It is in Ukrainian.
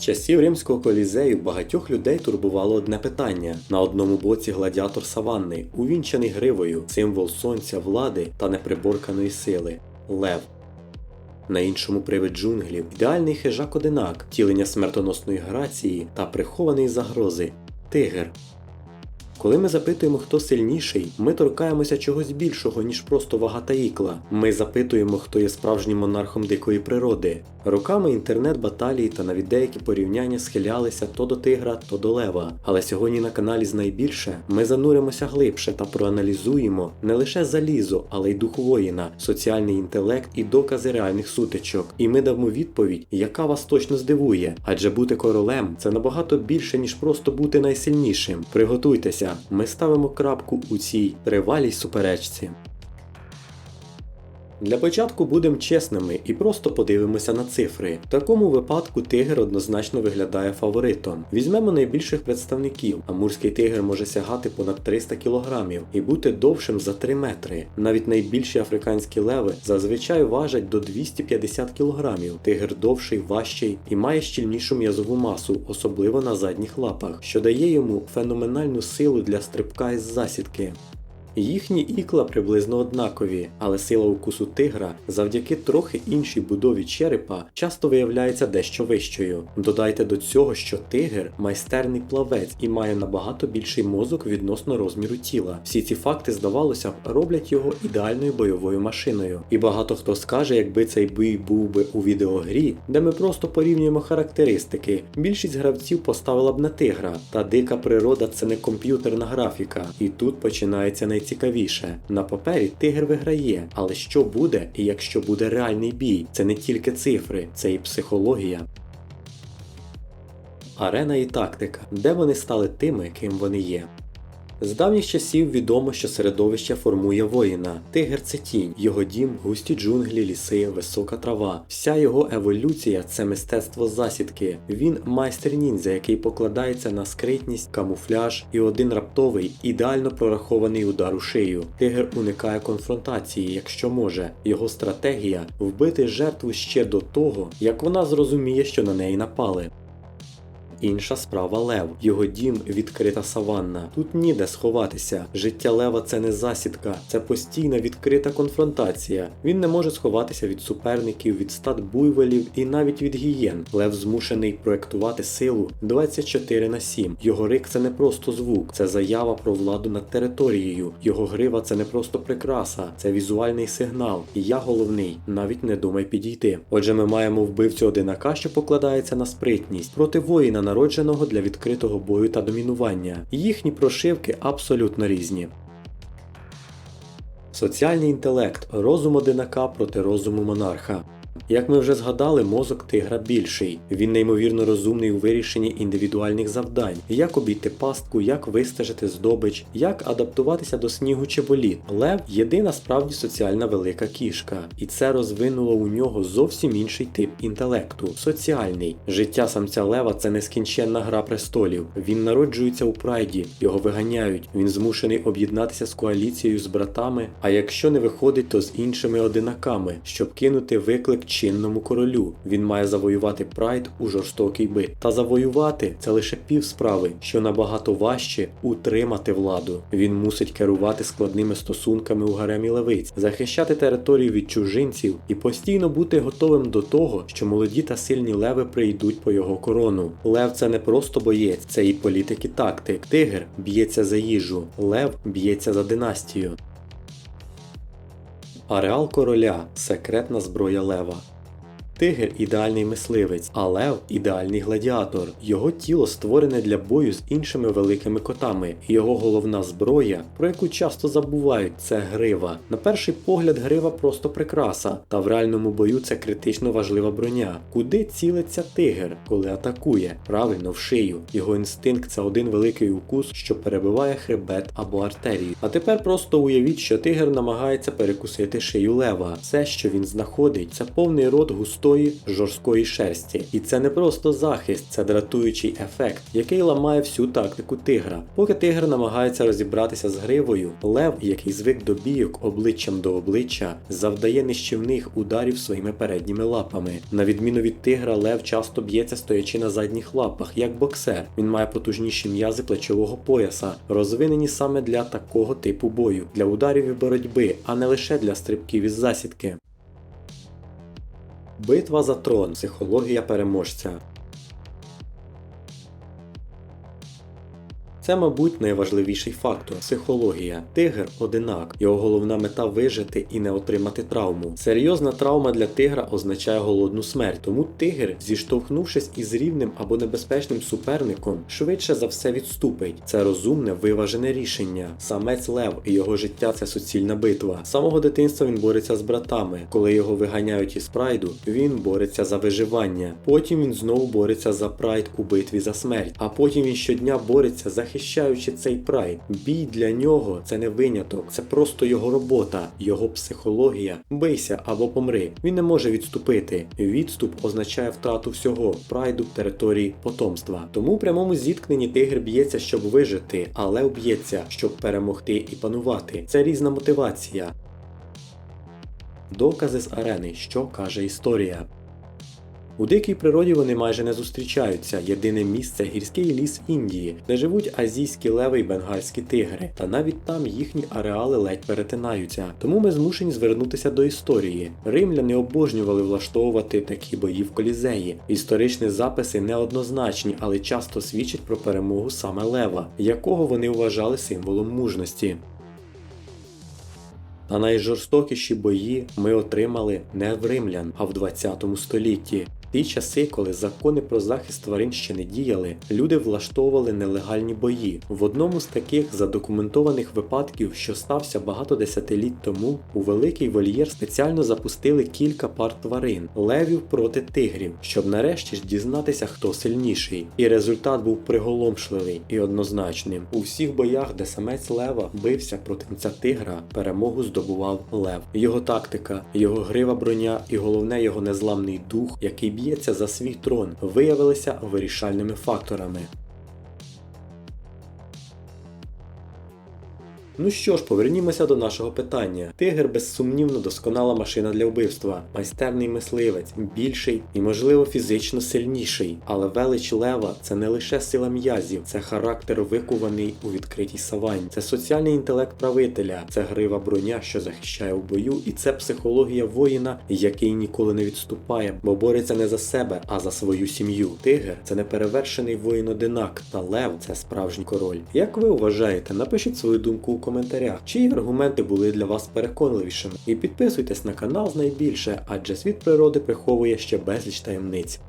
Часів римського колізею багатьох людей турбувало одне питання: на одному боці гладіатор саванни, увінчаний гривою, символ сонця, влади та неприборканої сили лев. На іншому привид джунглів, ідеальний хижак одинак, втілення смертоносної грації та прихованої загрози тигр. Коли ми запитуємо, хто сильніший, ми торкаємося чогось більшого, ніж просто вага та ікла. Ми запитуємо, хто є справжнім монархом дикої природи. Роками інтернет-баталії та навіть деякі порівняння схилялися то до тигра, то до лева. Але сьогодні на каналі Знайбільше ми зануримося глибше та проаналізуємо не лише залізо, але й дух воїна, соціальний інтелект і докази реальних сутичок. І ми дамо відповідь, яка вас точно здивує. Адже бути королем це набагато більше, ніж просто бути найсильнішим. Приготуйтеся, ми ставимо крапку у цій тривалій суперечці. Для початку будемо чесними і просто подивимося на цифри. В такому випадку тигр однозначно виглядає фаворитом. Візьмемо найбільших представників. Амурський тигр може сягати понад 300 кг і бути довшим за 3 метри. Навіть найбільші африканські леви зазвичай важать до 250 кг. Тигр довший, важчий і має щільнішу м'язову масу, особливо на задніх лапах, що дає йому феноменальну силу для стрибка із засідки. Їхні ікла приблизно однакові, але сила укусу тигра завдяки трохи іншій будові черепа часто виявляється дещо вищою. Додайте до цього, що тигр майстерний плавець і має набагато більший мозок відносно розміру тіла. Всі ці факти, здавалося б, роблять його ідеальною бойовою машиною. І багато хто скаже, якби цей бій був би у відеогрі, де ми просто порівнюємо характеристики, більшість гравців поставила б на тигра. Та дика природа це не комп'ютерна графіка, і тут починається найцікавіше. На папері тигр виграє, але що буде, якщо буде реальний бій? Це не тільки цифри, це і психологія. Арена і тактика, де вони стали тими, ким вони є. З давніх часів відомо, що середовище формує воїна. Тигр це тінь, його дім, густі джунглі, ліси, висока трава. Вся його еволюція це мистецтво засідки. Він майстер ніндзя, який покладається на скритність, камуфляж і один раптовий, ідеально прорахований удар у шию. Тигр уникає конфронтації, якщо може. Його стратегія вбити жертву ще до того, як вона зрозуміє, що на неї напали. Інша справа лев. Його дім відкрита саванна. Тут ніде сховатися. Життя лева це не засідка, це постійна відкрита конфронтація. Він не може сховатися від суперників, від стад буйволів і навіть від гієн. Лев змушений проектувати силу 24 на 7. Його рик це не просто звук, це заява про владу над територією. Його грива це не просто прикраса, це візуальний сигнал. І я головний, навіть не думай підійти. Отже, ми маємо вбивцю одинака, що покладається на спритність проти воїна народженого для відкритого бою та домінування. Їхні прошивки абсолютно різні. Соціальний інтелект розум одинака проти розуму монарха. Як ми вже згадали, мозок тигра більший. Він неймовірно розумний у вирішенні індивідуальних завдань, як обійти пастку, як вистежити здобич, як адаптуватися до снігу чи боліт. Лев єдина справді соціальна велика кішка, і це розвинуло у нього зовсім інший тип інтелекту соціальний. Життя самця лева це нескінченна гра престолів. Він народжується у прайді, його виганяють. Він змушений об'єднатися з коаліцією з братами. А якщо не виходить, то з іншими одинаками, щоб кинути виклик чинному королю. Він має завоювати прайд у жорстокий бит. Та завоювати це лише пів справи, що набагато важче утримати владу. Він мусить керувати складними стосунками у гаремі левиць, захищати територію від чужинців і постійно бути готовим до того, що молоді та сильні леви прийдуть по його корону. Лев це не просто боєць, це і політик і тактик. Тигр б'ється за їжу, лев б'ється за династію. Ареал короля секретна зброя лева. Тигр ідеальний мисливець, а лев ідеальний гладіатор. Його тіло створене для бою з іншими великими котами. Його головна зброя, про яку часто забувають, це грива. На перший погляд, грива просто прикраса, та в реальному бою це критично важлива броня. Куди цілиться тигр, коли атакує? Правильно, в шию. Його інстинкт це один великий укус, що перебиває хребет або артерію. А тепер просто уявіть, що тигр намагається перекусити шию лева. Все, що він знаходить, це повний рот густого густої жорсткої шерсті. І це не просто захист, це дратуючий ефект, який ламає всю тактику тигра. Поки тигр намагається розібратися з гривою, лев, який звик до бійок обличчям до обличчя, завдає нищівних ударів своїми передніми лапами. На відміну від тигра, лев часто б'ється стоячи на задніх лапах, як боксер. Він має потужніші м'язи плечового пояса, розвинені саме для такого типу бою, для ударів і боротьби, а не лише для стрибків із засідки. Битва за трон. Психологія переможця. Це, мабуть, найважливіший фактор психологія. Тигр одинак. Його головна мета вижити і не отримати травму. Серйозна травма для тигра означає голодну смерть, тому тигр, зіштовхнувшись із рівним або небезпечним суперником, швидше за все відступить. Це розумне, виважене рішення. Самець Лев і його життя це суцільна битва. З самого дитинства він бореться з братами. Коли його виганяють із прайду, він бореться за виживання. Потім він знову бореться за прайд у битві за смерть. А потім він щодня бореться захищаючи цей прайд. Бій для нього це не виняток, це просто його робота, його психологія. Бийся або помри. Він не може відступити. Відступ означає втрату всього прайду території потомства. Тому у прямому зіткненні тигр б'ється, щоб вижити, але б'ється, щоб перемогти і панувати. Це різна мотивація. Докази з арени, що каже історія. У дикій природі вони майже не зустрічаються. Єдине місце гірський ліс Індії, де живуть азійські леви й бенгальські тигри, та навіть там їхні ареали ледь перетинаються. Тому ми змушені звернутися до історії. Римляни обожнювали влаштовувати такі бої в колізеї. Історичні записи неоднозначні, але часто свідчать про перемогу саме лева, якого вони вважали символом мужності. Та найжорстокіші бої ми отримали не в римлян, а в 20 столітті. Ті часи, коли закони про захист тварин ще не діяли, люди влаштовували нелегальні бої. В одному з таких задокументованих випадків, що стався багато десятиліть тому, у великий вольєр спеціально запустили кілька пар тварин левів проти тигрів, щоб нарешті ж дізнатися, хто сильніший. І результат був приголомшливий і однозначним. У всіх боях, де самець лева бився проти мця тигра, перемогу здобував лев. Його тактика, його грива броня і головне його незламний дух, який б'ється за свій трон, виявилися вирішальними факторами. Ну що ж, повернімося до нашого питання. Тигр безсумнівно досконала машина для вбивства, майстерний мисливець, більший і, можливо, фізично сильніший. Але велич лева це не лише сила м'язів, це характер викуваний у відкритій саванні, це соціальний інтелект правителя, це грива броня, що захищає в бою, і це психологія воїна, який ніколи не відступає, бо бореться не за себе, а за свою сім'ю. Тигр це неперевершений воїн-одинак, та лев це справжній король. Як ви вважаєте, напишіть свою думку у коментарях, чиї аргументи були для вас переконливішими. І підписуйтесь на канал з найбільше, адже світ природи приховує ще безліч таємниць.